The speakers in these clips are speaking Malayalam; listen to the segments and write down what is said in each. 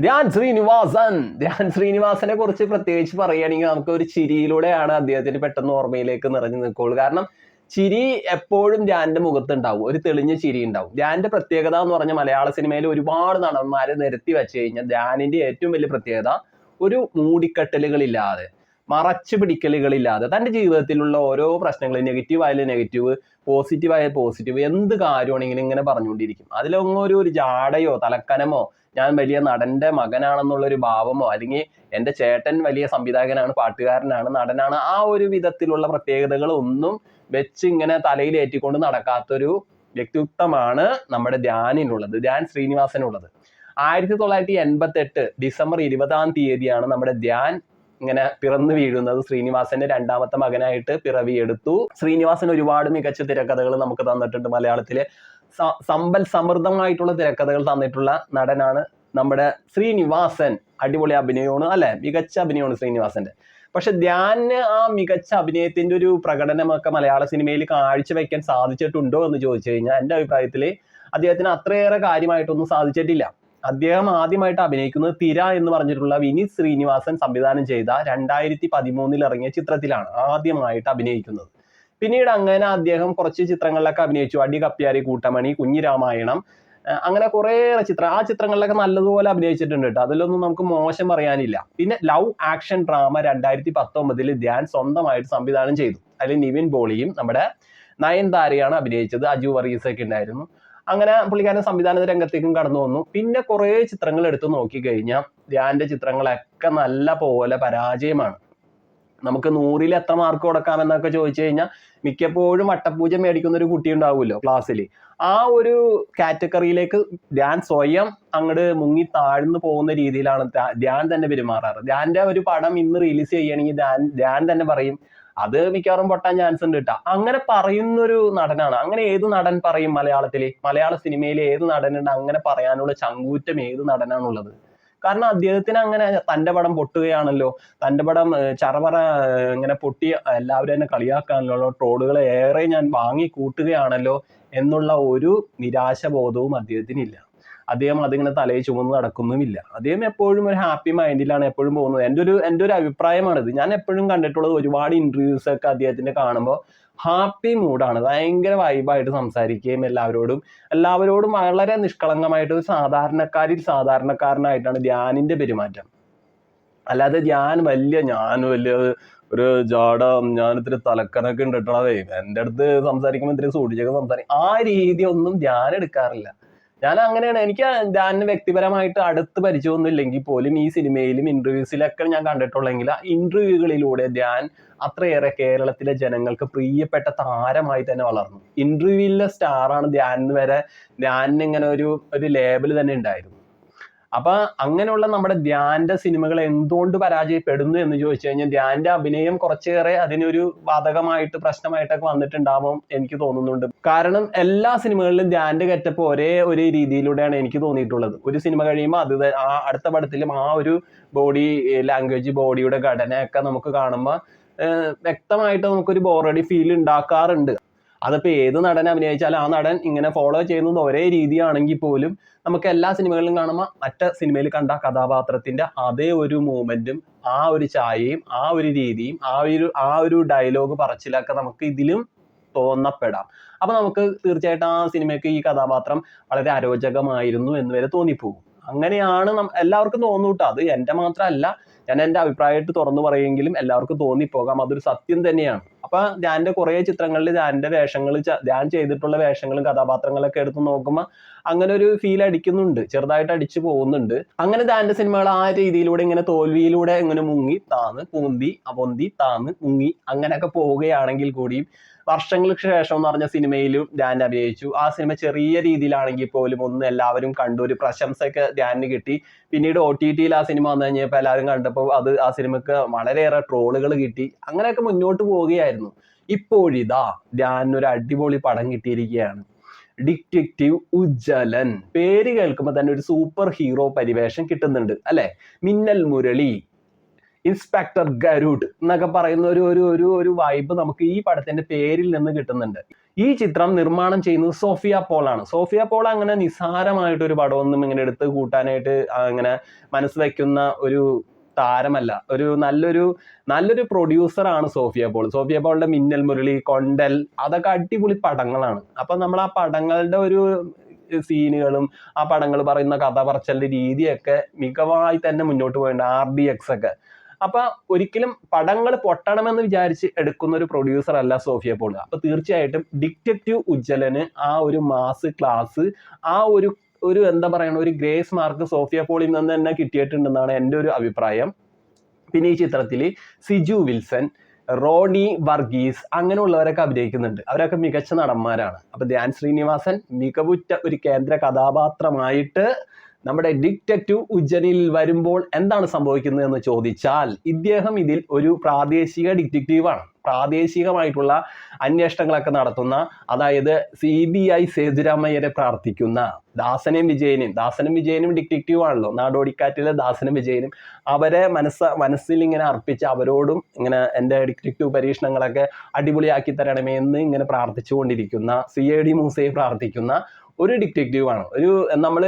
ധ്യാൻ ശ്രീനിവാസൻ. ധ്യാൻ ശ്രീനിവാസനെ കുറിച്ച് പ്രത്യേകിച്ച് പറയുകയാണെങ്കിൽ നമുക്ക് ഒരു ചിരിയിലൂടെയാണ് അദ്ദേഹത്തിന് പെട്ടെന്ന് ഓർമ്മയിലേക്ക് നിറഞ്ഞു നിൽക്കുള്ളൂ കാരണം ചിരി എപ്പോഴും ധ്യാന്റെ മുഖത്തുണ്ടാവും. ഒരു തെളിഞ്ഞ ചിരി ഉണ്ടാവും. ധ്യാനിന്റെ പ്രത്യേകത എന്ന് പറഞ്ഞ മലയാള സിനിമയിൽ ഒരുപാട് നടന്മാരെ നിരത്തി വെച്ച് കഴിഞ്ഞാൽ ധ്യാനിന്റെ ഏറ്റവും വലിയ പ്രത്യേകത ഒരു മൂടിക്കെട്ടലുകളില്ലാതെ മറച്ചു പിടിക്കലുകളില്ലാതെ തന്റെ ജീവിതത്തിലുള്ള ഓരോ പ്രശ്നങ്ങൾ നെഗറ്റീവ് ആയാലും നെഗറ്റീവ് പോസിറ്റീവ് ആയാലും പോസിറ്റീവ് എന്ത് കാര്യമാണെങ്കിലും ഇങ്ങനെ പറഞ്ഞുകൊണ്ടിരിക്കും. അതിലൊന്നും ഒരു ഒരു ജാടയോ തലക്കനമോ ഞാൻ വലിയ നടന്റെ മകനാണെന്നുള്ള ഒരു ഭാവമോ അല്ലെങ്കിൽ എന്റെ ചേട്ടൻ വലിയ സംവിധായകനാണ് പാട്ടുകാരനാണ് നടനാണ് ആ ഒരു വിധത്തിലുള്ള പ്രത്യേകതകൾ ഒന്നും വെച്ച് ഇങ്ങനെ തലയിൽ ഏറ്റിക്കൊണ്ട് നടക്കാത്തൊരു വ്യക്തിത്വമാണ് നമ്മുടെ ധ്യാനിനുള്ളത് ധ്യാൻ ശ്രീനിവാസനുള്ളത്. ആയിരത്തി തൊള്ളായിരത്തി എൺപത്തി എട്ട് ഡിസംബർ ഇരുപതാം തീയതിയാണ് നമ്മുടെ ധ്യാൻ ഇങ്ങനെ പിറന്നു വീഴുന്നത്. ശ്രീനിവാസന്റെ രണ്ടാമത്തെ മകനായിട്ട് പിറവിയെടുത്തു. ശ്രീനിവാസൻ ഒരുപാട് മികച്ച തിരക്കഥകൾ നമുക്ക് തന്നിട്ടുണ്ട് മലയാളത്തിലെ. സമ്പൽ സമൃദ്ധമായിട്ടുള്ള തിരക്കഥകൾ തന്നിട്ടുള്ള നടനാണ് നമ്മുടെ ശ്രീനിവാസൻ. അടിപൊളി അഭിനയമാണ് അല്ലെ? മികച്ച അഭിനയമാണ് ശ്രീനിവാസന്റെ. പക്ഷെ ധ്യാന് ആ മികച്ച അഭിനയത്തിന്റെ ഒരു പ്രകടനമൊക്കെ മലയാള സിനിമയിൽ കാഴ്ചവെക്കാൻ സാധിച്ചിട്ടുണ്ടോ എന്ന് ചോദിച്ചു കഴിഞ്ഞാൽ എന്റെ അഭിപ്രായത്തിൽ അദ്ദേഹത്തിന് അത്രയേറെ കാര്യമായിട്ടൊന്നും സാധിച്ചിട്ടില്ല. അദ്ദേഹം ആദ്യമായിട്ട് അഭിനയിക്കുന്നത് തിര എന്ന് പറഞ്ഞിട്ടുള്ള വിനീത് ശ്രീനിവാസൻ സംവിധാനം ചെയ്ത രണ്ടായിരത്തി പതിമൂന്നിൽ ഇറങ്ങിയ ചിത്രത്തിലാണ് ആദ്യമായിട്ട് അഭിനയിക്കുന്നത്. പിന്നീട് അങ്ങനെ അദ്ദേഹം കുറച്ച് ചിത്രങ്ങളിലൊക്കെ അഭിനയിച്ചു. അടി കപ്പ്യാരി കൂട്ടമണി കുഞ്ഞിരാമായണം അങ്ങനെ കുറേയേറെ ചിത്രം ആ ചിത്രങ്ങളിലൊക്കെ നല്ലതുപോലെ അഭിനയിച്ചിട്ടുണ്ട് കേട്ടോ. അതിലൊന്നും നമുക്ക് മോശം പറയാനില്ല. പിന്നെ ലവ് ആക്ഷൻ ഡ്രാമ രണ്ടായിരത്തി പത്തൊമ്പതിൽ ധ്യാൻ സ്വന്തമായിട്ട് സംവിധാനം ചെയ്തു. അതിൽ നിവിൻ പോളിയും നമ്മുടെ നയൻതാരയാണ് അഭിനയിച്ചത്. അജു വർഗീസ് ഒക്കെ ഉണ്ടായിരുന്നു. അങ്ങനെ പുള്ളിക്കാരൻ സംവിധാന രംഗത്തേക്കും കടന്നു വന്നു. പിന്നെ കുറേ ചിത്രങ്ങൾ എടുത്തു നോക്കിക്കഴിഞ്ഞാൽ ധ്യാന്റെ ചിത്രങ്ങളൊക്കെ നല്ല പോലെ പരാജയമാണ്. നമുക്ക് നൂറിൽ എത്ര മാർക്ക് കൊടുക്കാമെന്നൊക്കെ ചോദിച്ചു കഴിഞ്ഞാൽ മിക്കപ്പോഴും വട്ടപ്പൂജ മേടിക്കുന്ന ഒരു കുട്ടി ഉണ്ടാവുമല്ലോ ക്ലാസ്സിൽ ആ ഒരു കാറ്റഗറിയിലേക്ക് ധ്യാൻ സ്വയം അങ്ങോട്ട് മുങ്ങി താഴ്ന്നു പോകുന്ന രീതിയിലാണ് ധ്യാ- ധ്യാൻ തന്നെ പെരുമാറാറ്. ധ്യാന്റെ ഒരു പടം ഇന്ന് റിലീസ് ചെയ്യണമെങ്കിൽ ധ്യാൻ ധ്യാൻ തന്നെ പറയും. അത് മിക്കവാറും പൊട്ടാൻ ചാൻസ് ഉണ്ട് കേട്ടോ അങ്ങനെ പറയുന്നൊരു നടനാണ്. അങ്ങനെ ഏത് നടൻ പറയും മലയാളത്തിൽ മലയാള സിനിമയിൽ ഏത് നടനുണ്ട്? അങ്ങനെ പറയാനുള്ള ചങ്കൂറ്റം ഏത് നടനാണുള്ളത്? കാരണം അദ്ദേഹത്തിന് അങ്ങനെ തന്റെ പടം പൊട്ടുകയാണല്ലോ. തന്റെ പടം ചറപറ ഇങ്ങനെ പൊട്ടി എല്ലാവരും എന്നെ കളിയാക്കാനല്ലോ ട്രോളുകൾ ഏറെ ഞാൻ വാങ്ങി കൂട്ടുകയാണല്ലോ എന്നുള്ള ഒരു നിരാശബോധവും അദ്ദേഹത്തിനില്ല. അദ്ദേഹം അതിങ്ങനെ തലയിൽ ചുമന്ന് നടക്കുന്നുമില്ല. അദ്ദേഹം എപ്പോഴും ഒരു ഹാപ്പി മൈൻഡിലാണ് എപ്പോഴും പോകുന്നത്. എന്റെ ഒരു എന്റെ ഒരു അഭിപ്രായമാണിത്. ഞാൻ എപ്പോഴും കണ്ടിട്ടുള്ളത് ഒരുപാട് ഇന്റർവ്യൂസ് ഒക്കെ അദ്ദേഹത്തിന്റെ കാണുമ്പോൾ ഹാപ്പി മൂഡാണ്. ഭയങ്കര വൈബായിട്ട് സംസാരിക്കുകയും എല്ലാവരോടും എല്ലാവരോടും വളരെ നിഷ്കളങ്കമായിട്ട് ഒരു സാധാരണക്കാരിൽ സാധാരണക്കാരനായിട്ടാണ് ധ്യാനിന്റെ പെരുമാറ്റം. അല്ലാതെ ഞാൻ വലിയ ഞാൻ വലിയ ഒരു ജാട ഞാൻ ഇത്തിരി തലക്കനൊക്കെ ഉണ്ട് എന്റെ അടുത്ത് സംസാരിക്കുമ്പോൾ ഇത്തിരി സൂക്ഷിച്ചൊക്കെ സംസാരിക്കും ആ രീതി ഒന്നും ധ്യാൻ എടുക്കാറില്ല. ഞാൻ അങ്ങനെയാണ് എനിക്ക് ഞാൻ വ്യക്തിപരമായിട്ട് അടുത്ത് പരിചയമൊന്നും ഇല്ലെങ്കിൽ പോലും ഈ സിനിമയിലും ഇന്റർവ്യൂസിലൊക്കെ ഞാൻ കണ്ടിട്ടുള്ളെങ്കിൽ ആ ഇന്റർവ്യൂകളിലൂടെ ഞാൻ അത്രയേറെ കേരളത്തിലെ ജനങ്ങൾക്ക് പ്രിയപ്പെട്ട താരമായി തന്നെ വളർന്നു. ഇന്റർവ്യൂവിലെ സ്റ്റാറാണ് ധ്യാൻ വരെ ധ്യാനിന് ഇങ്ങനെ ഒരു ഒരു ലേബൽ തന്നെ ഉണ്ടായിരുന്നു. അപ്പൊ അങ്ങനെയുള്ള നമ്മുടെ ധ്യാന്റെ സിനിമകൾ എന്തുകൊണ്ട് പരാജയപ്പെടുന്നു എന്ന് ചോദിച്ചു കഴിഞ്ഞാൽ ധ്യാന്റെ അഭിനയം കുറച്ചേറെ അതിനൊരു ബാധകമായിട്ട് പ്രശ്നമായിട്ടൊക്കെ വന്നിട്ടുണ്ടാവും എനിക്ക് തോന്നുന്നുണ്ട്. കാരണം എല്ലാ സിനിമകളിലും ധ്യാന്റെ ഗെറ്റപ്പ് ഒരേ ഒരു രീതിയിലൂടെയാണ് എനിക്ക് തോന്നിയിട്ടുള്ളത്. ഒരു സിനിമ കഴിയുമ്പോൾ അത് ആ അടുത്ത പടത്തിലും ആ ഒരു ബോഡി ലാംഗ്വേജ് ബോഡിയുടെ ഘടനയൊക്കെ നമുക്ക് കാണുമ്പോൾ വ്യക്തമായിട്ട് നമുക്കൊരു ബോറടി ഫീൽ ഉണ്ടാക്കാറുണ്ട്. അതിപ്പോൾ ഏത് നടൻ അഭിനയിച്ചാലും ആ നടൻ ഇങ്ങനെ ഫോളോ ചെയ്യുന്നത് ഒരേ രീതിയാണെങ്കിൽ പോലും നമുക്ക് എല്ലാ സിനിമകളിലും കാണുമ്പോൾ മറ്റ സിനിമയിൽ കണ്ട കഥാപാത്രത്തിന്റെ അതേ ഒരു മൂമെന്റും ആ ഒരു ചായയും ആ ഒരു രീതിയും ആ ഒരു ആ ഒരു ഡയലോഗ് പറച്ചിലൊക്കെ നമുക്ക് ഇതിലും തോന്നപ്പെടാം. അപ്പൊ നമുക്ക് തീർച്ചയായിട്ടും ആ സിനിമയ്ക്ക് ഈ കഥാപാത്രം വളരെ അരോചകമായിരുന്നു എന്ന് വരെ തോന്നിപ്പോകും. അങ്ങനെയാണ് എല്ലാവർക്കും തോന്നൂട്ടോ. അത് എന്റെ മാത്രമല്ല ഞാൻ എന്റെ അഭിപ്രായമായിട്ട് തുറന്നു പറയുമെങ്കിലും എല്ലാവർക്കും തോന്നിപ്പോകാം. അതൊരു സത്യം തന്നെയാണ്. അപ്പൊ ധ്യാന്റെ കുറെ ചിത്രങ്ങളിൽ ധ്യാന്റെ വേഷങ്ങൾ ധ്യാൻ ചെയ്തിട്ടുള്ള വേഷങ്ങളും കഥാപാത്രങ്ങളൊക്കെ എടുത്ത് നോക്കുമ്പോൾ അങ്ങനെ ഒരു ഫീൽ അടിക്കുന്നുണ്ട്. ചെറുതായിട്ട് അടിച്ചു പോകുന്നുണ്ട്. അങ്ങനെ ധ്യാന്റെ സിനിമകൾ ആ രീതിയിലൂടെ ഇങ്ങനെ തോൽവിയിലൂടെ ഇങ്ങനെ മുങ്ങി താന്ന് പൂന്തി പൊന്തി താന്ന് മുങ്ങി അങ്ങനെയൊക്കെ പോവുകയാണെങ്കിൽ കൂടിയും വർഷങ്ങൾക്ക് ശേഷം എന്ന് പറഞ്ഞ സിനിമയിലും ധ്യാൻ അഭിനയിച്ചു. ആ സിനിമ ചെറിയ രീതിയിലാണെങ്കിൽ പോലും ഒന്ന് എല്ലാവരും കണ്ടു. ഒരു പ്രശംസയൊക്കെ ധ്യാനിന് കിട്ടി. പിന്നീട് ഒ ടി ടിയിൽ ആ സിനിമ വന്നു കഴിഞ്ഞപ്പോൾ എല്ലാവരും കണ്ടപ്പോൾ അത് ആ സിനിമക്ക് വളരെയേറെ ട്രോളുകൾ കിട്ടി. അങ്ങനെയൊക്കെ മുന്നോട്ട് പോവുകയായിരുന്നു. ഇപ്പോഴിതാ ധ്യാനിന് ഒരു അടിപൊളി പടം കിട്ടിയിരിക്കുകയാണ്. ഡിറ്റക്റ്റീവ് ഉജ്ജലൻ പേര് കേൾക്കുമ്പോൾ തന്നെ ഒരു സൂപ്പർ ഹീറോ പരിവേഷം കിട്ടുന്നുണ്ട്. അല്ലെ? മിന്നൽ മുരളി. ഇൻസ്പെക്ടർ ഗരുഡ് എന്നൊക്കെ പറയുന്ന ഒരു ഒരു ഒരു ഒരു വൈബ് നമുക്ക് ഈ പടത്തിന്റെ പേരിൽ നിന്ന് കിട്ടുന്നുണ്ട്. ഈ ചിത്രം നിർമ്മാണം ചെയ്യുന്നത് സോഫിയ പോളാണ്. സോഫിയ പോൾ അങ്ങനെ നിസ്സാരമായിട്ട് ഒരു പടമൊന്നും ഇങ്ങനെ എടുത്ത് കൂട്ടാനായിട്ട് അങ്ങനെ മനസ്സ് വയ്ക്കുന്ന ഒരു താരമല്ല. ഒരു നല്ലൊരു നല്ലൊരു പ്രൊഡ്യൂസർ ആണ് സോഫിയ പോൾ. സോഫിയ പോളിന്റെ മിന്നൽ മുരളി കൊണ്ടൽ അതൊക്കെ അടിപൊളി പടങ്ങളാണ്. അപ്പൊ നമ്മൾ ആ പടങ്ങളുടെ ഒരു സീനുകളും ആ പടങ്ങൾ പറയുന്ന കഥ പറച്ചലിന്റെ രീതിയൊക്കെ മികവായി തന്നെ മുന്നോട്ട് പോയിട്ടുണ്ട് ആർ ഡി എക്സ് ഒക്കെ. അപ്പൊ ഒരിക്കലും പടങ്ങൾ പൊട്ടണമെന്ന് വിചാരിച്ച് എടുക്കുന്ന ഒരു പ്രൊഡ്യൂസർ അല്ല സോഫിയ പോൾ. അപ്പൊ തീർച്ചയായിട്ടും ഡിറ്റക്റ്റീവ് ഉജ്ജലന് ആ ഒരു മാസ് ക്ലാസ് ആ ഒരു ഒരു എന്താ പറയണ ഒരു ഗ്രേസ് മാർക്ക് സോഫിയ പോളിൽ നിന്ന് തന്നെ കിട്ടിയിട്ടുണ്ടെന്നാണ് എന്റെ ഒരു അഭിപ്രായം. പിന്നെ ഈ ചിത്രത്തിൽ സിജു വിൽസൺ റോണി വർഗീസ് അങ്ങനെയുള്ളവരൊക്കെ അഭിനയിക്കുന്നുണ്ട്. അവരൊക്കെ മികച്ച നടന്മാരാണ്. അപ്പൊ ധ്യാൻ ശ്രീനിവാസൻ മികവുറ്റ ഒരു കേന്ദ്ര കഥാപാത്രമായിട്ട് നമ്മുടെ ഡിറ്റക്റ്റീവ് ഉജ്ജനിൽ വരുമ്പോൾ എന്താണ് സംഭവിക്കുന്നത് എന്ന് ചോദിച്ചാൽ ഇദ്ദേഹം ഇതിൽ ഒരു പ്രാദേശിക ഡിറ്റക്റ്റീവാണ്. പ്രാദേശികമായിട്ടുള്ള അന്വേഷണങ്ങളൊക്കെ നടത്തുന്ന അതായത് സി ബി ഐ സേതുരാമയ്യരെ പ്രാർത്ഥിക്കുന്ന ദാസനും വിജയനും ദാസനും വിജയനും ഡിറ്റക്റ്റീവ് ആണല്ലോ നാടോടിക്കാറ്റിലെ ദാസനും വിജയനും അവരെ മനസ്സ മനസ്സിൽ ഇങ്ങനെ അർപ്പിച്ച് അവരോടും ഇങ്ങനെ എന്റെ ഡിറ്റക്റ്റീവ് പരീക്ഷണങ്ങളൊക്കെ അടിപൊളിയാക്കി തരണമേ എന്ന് ഇങ്ങനെ പ്രാർത്ഥിച്ചുകൊണ്ടിരിക്കുന്ന സി എ ഡി മൂസയെ പ്രാർത്ഥിക്കുന്ന ഒരു ഡിറ്റക്റ്റീവ് വേണം ഒരു നമ്മൾ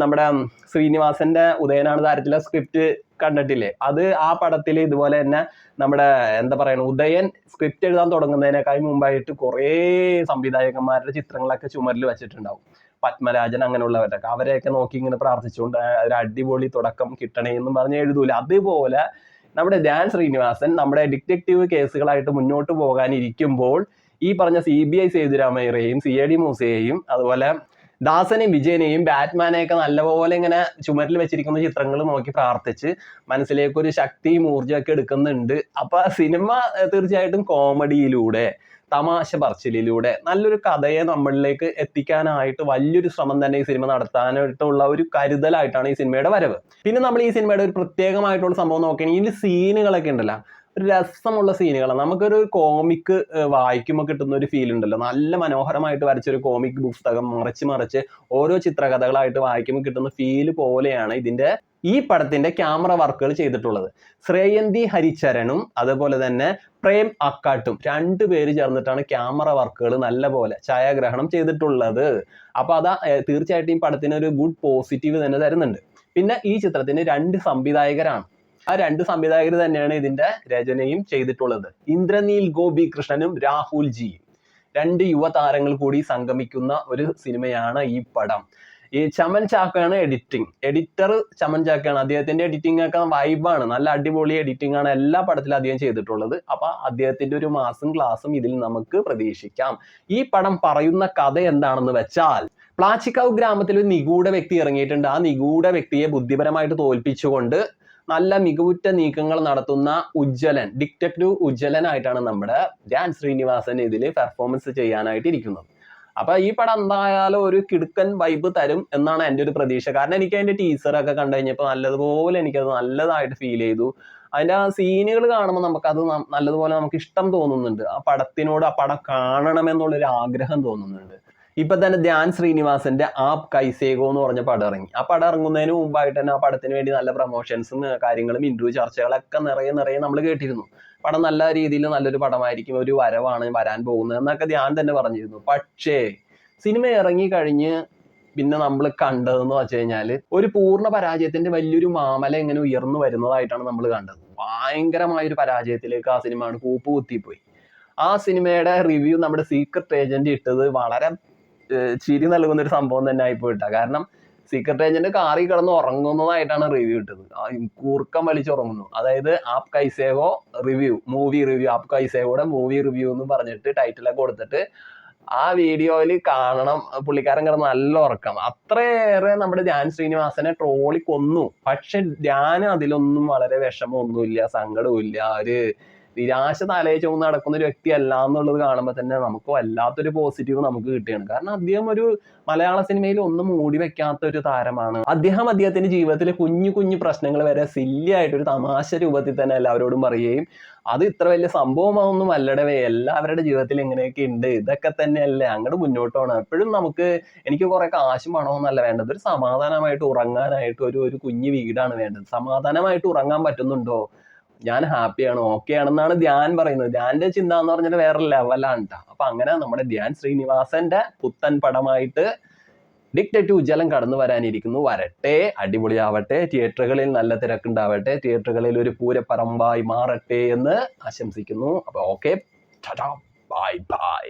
നമ്മുടെ ശ്രീനിവാസന്റെ ഉദയനാണ് താരത്തിലെ സ്ക്രിപ്റ്റ് കണ്ടിട്ടില്ലേ? അത് ആ പടത്തിൽ ഇതുപോലെ തന്നെ നമ്മുടെ എന്താ പറയുക ഉദയൻ സ്ക്രിപ്റ്റ് എഴുതാൻ തുടങ്ങുന്നതിനേക്കാൾ മുമ്പായിട്ട് കുറേ സംവിധായകന്മാരുടെ ചിത്രങ്ങളൊക്കെ ചുമരിൽ വെച്ചിട്ടുണ്ടാവും. പത്മരാജൻ അങ്ങനെയുള്ളവരൊക്കെ. അവരെയൊക്കെ നോക്കി ഇങ്ങനെ പ്രാർത്ഥിച്ചുകൊണ്ട് ഒരു അടിപൊളി തുടക്കം കിട്ടണേ എന്നും പറഞ്ഞ് എഴുതൂല. അതുപോലെ നമ്മുടെ ധ്യാൻ ശ്രീനിവാസൻ നമ്മുടെ ഡിറ്റക്റ്റീവ് കേസുകളായിട്ട് മുന്നോട്ട് പോകാനിരിക്കുമ്പോൾ ഈ പറഞ്ഞ സി ബി ഐ സേതുരാമയ്യരെയും സി എ ഡി മൂസയെയും അതുപോലെ ദാസനെയും വിജയനെയും ബാറ്റ്മാനെയൊക്കെ നല്ലപോലെ ഇങ്ങനെ ചുമരിൽ വെച്ചിരിക്കുന്ന ചിത്രങ്ങൾ നോക്കി പ്രാർത്ഥിച്ച് മനസ്സിലേക്ക് ഒരു ശക്തിയും ഊർജമൊക്കെ എടുക്കുന്നുണ്ട്. അപ്പൊ സിനിമ തീർച്ചയായിട്ടും കോമഡിയിലൂടെ തമാശ പറച്ചിലിലൂടെ നല്ലൊരു കഥയെ നമ്മളിലേക്ക് എത്തിക്കാനായിട്ട് വലിയൊരു ശ്രമം തന്നെ ഈ സിനിമ നടത്താനായിട്ടുള്ള ഒരു കരുതലായിട്ടാണ് ഈ സിനിമയുടെ വരവ്. പിന്നെ നമ്മൾ ഈ സിനിമയുടെ ഒരു പ്രത്യേകമായിട്ടുള്ള സംഭവം നോക്കുകയാണെങ്കിൽ സീനുകളൊക്കെ ഉണ്ടല്ലോ. രസമുള്ള സീനുകളാണ് നമുക്കൊരു കോമിക്ക് വായിക്കുമ്പോൾ കിട്ടുന്ന ഒരു ഫീൽ ഉണ്ടല്ലോ. നല്ല മനോഹരമായിട്ട് വരച്ച ഒരു കോമിക് പുസ്തകം മറിച്ച് മറിച്ച് ഓരോ ചിത്രകഥകളായിട്ട് വായിക്കുമ്പോൾ കിട്ടുന്ന ഫീൽ പോലെയാണ് ഇതിന്റെ ഈ പടത്തിന്റെ ക്യാമറ വർക്കുകൾ ചെയ്തിട്ടുള്ളത്. ശ്രേയന്തി ഹരിചരനും അതുപോലെ തന്നെ പ്രേം അക്കാട്ടും രണ്ടു പേര് ചേർന്നിട്ടാണ് ക്യാമറ വർക്കുകൾ നല്ല പോലെ ഛായാഗ്രഹണം ചെയ്തിട്ടുള്ളത്. അപ്പൊ അതാ തീർച്ചയായിട്ടും ഈ പടത്തിന് ഒരു ഗുഡ് പോസിറ്റീവ് തന്നെ തരുന്നുണ്ട്. പിന്നെ ഈ ചിത്രത്തിന് രണ്ട് സംവിധായകരാണ്. ആ രണ്ട് സംവിധായകർ തന്നെയാണ് ഇതിന്റെ രചനയും ചെയ്തിട്ടുള്ളത്. ഇന്ദ്രനീൽ ഗോപി കൃഷ്ണനും രാഹുൽ ജിയും. രണ്ട് യുവതാരങ്ങൾ കൂടി സംഗമിക്കുന്ന ഒരു സിനിമയാണ് ഈ പടം. ഈ ചമൻ ചാക്കയാണ് എഡിറ്റിംഗ് എഡിറ്റർ ചമൻ ചാക്കയാണ്. അദ്ദേഹത്തിന്റെ എഡിറ്റിംഗ് ഒക്കെ വൈബാണ് നല്ല അടിപൊളി എഡിറ്റിംഗ് ആണ് എല്ലാ പടത്തിലും അദ്ദേഹം ചെയ്തിട്ടുള്ളത്. അപ്പൊ അദ്ദേഹത്തിന്റെ ഒരു മാസം ക്ലാസ്സും ഇതിൽ നമുക്ക് പ്രതീക്ഷിക്കാം. ഈ പടം പറയുന്ന കഥ എന്താണെന്ന് വെച്ചാൽ പ്ലാച്ചിക്കാവ് ഗ്രാമത്തിൽ ഒരു നിഗൂഢ വ്യക്തി ഇറങ്ങിയിട്ടുണ്ട്. ആ നിഗൂഢ വ്യക്തിയെ ബുദ്ധിപരമായിട്ട് തോൽപ്പിച്ചുകൊണ്ട് നല്ല മികവുറ്റ നീക്കങ്ങൾ നടത്തുന്ന ഉജ്ജ്വലൻ ഡിറ്റക്റ്റീവ് ഉജ്ജ്വലനായിട്ടാണ് നമ്മുടെ ധ്യാൻ ശ്രീനിവാസൻ ഇതിൽ പെർഫോമൻസ് ചെയ്യാനായിട്ട് ഇരിക്കുന്നത് അപ്പൊ ഈ പടം എന്തായാലും ഒരു കിടുക്കൻ വൈബ് തരും എന്നാണ് എന്റെ ഒരു പ്രതീക്ഷ. കാരണം എനിക്ക് അതിന്റെ ടീച്ചറൊക്കെ കണ്ടു കഴിഞ്ഞപ്പോൾ നല്ലതുപോലെ എനിക്കത് നല്ലതായിട്ട് ഫീൽ ചെയ്തു. അതിന്റെ ആ സീനുകൾ കാണുമ്പോൾ നമുക്ക് അത് നല്ലതുപോലെ നമുക്ക് ഇഷ്ടം തോന്നുന്നുണ്ട്. ആ പടത്തിനോട് ആ പടം കാണണമെന്നുള്ളൊരു ആഗ്രഹം തോന്നുന്നുണ്ട്. ഇപ്പൊ തന്നെ ധ്യാൻ ശ്രീനിവാസന്റെ ആപ് കൈസേഗോ എന്ന് പറഞ്ഞ പടം ഇറങ്ങി. ആ പടം ഇറങ്ങുന്നതിന് മുമ്പായിട്ട് തന്നെ ആ പടത്തിന് വേണ്ടി നല്ല പ്രൊമോഷൻസും കാര്യങ്ങളും ഇന്റർവ്യൂ ചർച്ചകളൊക്കെ നിറയെ നിറയെ നമ്മൾ കേട്ടിരുന്നു. പടം നല്ല രീതിയിൽ നല്ലൊരു പടമായിരിക്കും ഒരു വരവാണ് വരാൻ പോകുന്നത് എന്നൊക്കെ ധ്യാൻ തന്നെ പറഞ്ഞിരുന്നു. പക്ഷേ സിനിമ ഇറങ്ങി കഴിഞ്ഞ് പിന്നെ നമ്മൾ കണ്ടതെന്ന് വെച്ച് കഴിഞ്ഞാൽ ഒരു പൂർണ പരാജയത്തിന്റെ വലിയൊരു മാമല ഇങ്ങനെ ഉയർന്നു വരുന്നതായിട്ടാണ് നമ്മൾ കണ്ടത്. ഭയങ്കരമായ ഒരു പരാജയത്തിലേക്ക് ആ സിനിമ കൂപ്പ് കുത്തിപ്പോയി ആ സിനിമയുടെ റിവ്യൂ നമ്മുടെ സീക്രട്ട് ഏജന്റ് ഇട്ടത് വളരെ ചിരി നൽകുന്ന ഒരു സംഭവം തന്നെ ആയിപ്പോയിട്ടാ. കാരണം സീക്രട്ട് ഏജന്റ് കാറി കിടന്ന് ഉറങ്ങുന്നതായിട്ടാണ് റിവ്യൂ ഇട്ടത് കൂർക്കം വലിച്ചുറങ്ങുന്നു അതായത് Aap Kaise Ho review movie review Aap കൈസേവോടെ movie review എന്ന് പറഞ്ഞിട്ട് ടൈറ്റിലൊക്കെ കൊടുത്തിട്ട് ആ വീഡിയോയിൽ കാണണം. പുള്ളിക്കാരൻ കിടന്ന് നല്ല ഉറക്കം. അത്രയേറെ നമ്മുടെ ധ്യാൻ ശ്രീനിവാസനെ ട്രോളി കൊന്നു. പക്ഷെ ധ്യാൻ അതിലൊന്നും വളരെ വിഷമമൊന്നുമില്ല സങ്കടവും ഇല്ല ഒരു നിരാശ തലയെ ചുമന്ന് നടക്കുന്ന ഒരു വ്യക്തി അല്ല എന്നുള്ളത് കാണുമ്പോൾ തന്നെ നമുക്ക് വല്ലാത്തൊരു പോസിറ്റീവ് നമുക്ക് കിട്ടുകയാണ്. കാരണം അദ്ദേഹം ഒരു മലയാള സിനിമയിൽ ഒന്നും മൂടി വെക്കാത്ത ഒരു താരമാണ്. അദ്ദേഹം അദ്ദേഹത്തിന്റെ ജീവിതത്തിലെ കുഞ്ഞു കുഞ്ഞു പ്രശ്നങ്ങൾ വരെ സില്ലി ആയിട്ട് ഒരു തമാശ രൂപത്തിൽ തന്നെ എല്ലാവരോടും പറയുകയും അത് ഇത്ര വലിയ സംഭവമാവൊന്നും അല്ലടവേ എല്ലാവരുടെ ജീവിതത്തിൽ എങ്ങനെയൊക്കെ ഉണ്ട്. ഇതൊക്കെ തന്നെയല്ലേ അങ്ങോട്ട് മുന്നോട്ട് പോകണം എപ്പോഴും നമുക്ക് എനിക്ക് കുറെ കാശും പണമൊന്നല്ല വേണ്ടത്. ഒരു സമാധാനമായിട്ട് ഉറങ്ങാനായിട്ട് ഒരു ഒരു കുഞ്ഞു വീടാണ് വേണ്ടത്. സമാധാനമായിട്ട് ഉറങ്ങാൻ പറ്റുന്നുണ്ടോ? ഞാൻ ഹാപ്പിയാണ് ഓക്കെ ആണെന്നാണ് ധ്യാൻ പറയുന്നത്. ധ്യാന്റെ ചിന്ത എന്ന് പറഞ്ഞാൽ വേറെ ലെവലാണ് ട്ടോ. അപ്പൊ അങ്ങനെ നമ്മുടെ ധ്യാൻ ശ്രീനിവാസന്റെ പുത്തൻ പടമായിട്ട് ഡിക്റ്റേറ്റ് ഉജ്ജലം കടന്നു വരാനിരിക്കുന്നു. വരട്ടെ അടിപൊളിയാവട്ടെ തിയേറ്ററുകളിൽ നല്ല തിരക്കുണ്ടാവട്ടെ തിയേറ്ററുകളിൽ ഒരു പൂരപ്പറമ്പായി മാറട്ടെ എന്ന് ആശംസിക്കുന്നു. അപ്പൊ ഓക്കെ ബൈ ബൈ